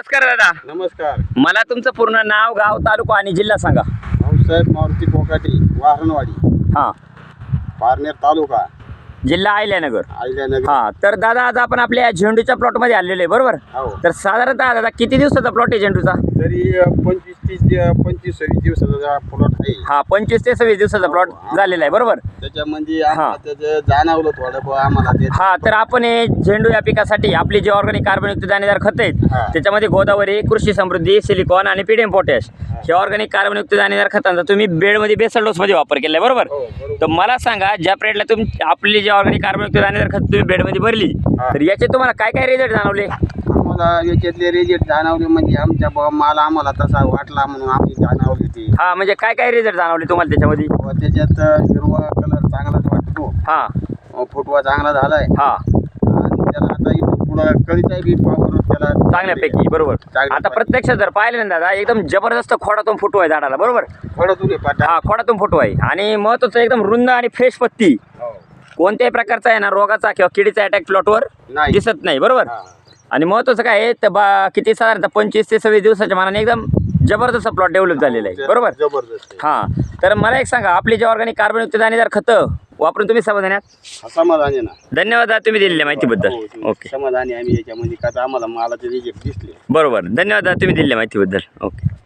नमस्कार दादा. नमस्कार. मला तुमचं पूर्ण नाव गाव तालुका आणि जिल्हा सांगा. भाऊसाहेब मारुती कोकाटे वारणवाडी हा. पारनेर तालुका. जिल्हा अहिल्यानगर. आयल्यानगर हा तर दादा आज आपण आपल्या या झेंडूच्या प्लॉटमध्ये आलेलो आहे बरोबर? हो. तर साधारणतः दादा किती दिवसाचा प्लॉट आहे झेंडूचा? तरी अं, पंचवीस पंचवीस सव्वीस दिवसाचा प्लॉट आहे. हा पंचवीस ते सव्वीस दिवसाचा प्लॉट झालेला आहे बरोबर? त्याच्यामध्ये आम्हाला त्याचं जाणवलं थोडं बुवा आम्हाला ते. हा तर आपण हे झेंडू या पिकासाठी आपली जे ऑर्गॅनिक कार्बनयुक्त दाणेदार खत आहेत हा. त्याच्यामध्ये गोदावरी कृषी समृद्धी सिलिकॉन आणि पीडीएम पोटॅश हे. ऑर्गॅनिक कार्बनयुक्त दाणेदार खतांचा तुम्ही बेडमध्ये बेसल डोसमध्ये वापर केलाय बरोबर? हो बरोबर. तर मला सांगा ज्या पिरियडला तुम आपली जी ऑर्गॅनिक कार्बनयुक्त दाणेदार खत तुम्ही बेडमध्ये भरली हा. तर याचे तुम्हाला काय काय रिझल्ट जाणवले? आम्हाला याच्यातले रिजेक्ट जाणवले म्हणजे आमच्या बुवा माल आम्हाला तसा वाटला म्हणून आम्ही जाणवले ते. हा म्हणजे काय काय रिझल्ट जाणवले तुम्हाला त्याच्यामध्ये? त्याच्यात अं, हिरवा कलर चांगलाच वाटतो. हा. अं, फुटवा चांगला झालाय. हा. आणि त्याला आता इथून पुढं बी त्याला चांगल्यापैकी बरोबर. चांगल्या आता प्रत्यक्ष जर पाहिलं ना दादा एकदम जबरदस्त खोडातून फुटू आहे झाडाला बरोबर? पाटा. हा खोडातून फुटू आहे. आणि महत्वाचं एकदम रुंद आणि फ्रेश पत्ती. हो. कोणत्याही प्रकारचा आहे ना रोगाचा किंवा किडीचा अटॅक प्लॉटवर नाही. दिसत नाही बरोबर? हा. आणि महत्वाचं काय आहे तर बा किती साधारणतः पंचवीस ते सव्वीस दिवसाच्या मानाने एकदम जबरदस्त प्लॉट डेव्हलप झालेला आहे. बरोबर? जबरदस्त. हां. तर मला एक सांगा आपली जे ऑर्गॅनिक कार्बनयुक्त दाणेदार खतं वापरून तुम्ही समाधानी आहात हा, समाधानी आहे ना. धन्यवाद दादा तुम्ही दिलेल्या माहितीबद्दल. हो, ओके. समाधानी आम्ही याच्यामध्ये का तर आम्हाला मालाचे रिजेक्ट दिसले. बरोबर. धन्यवाद दादा तुम्ही दिलेल्या माहितीबद्दल. ओके.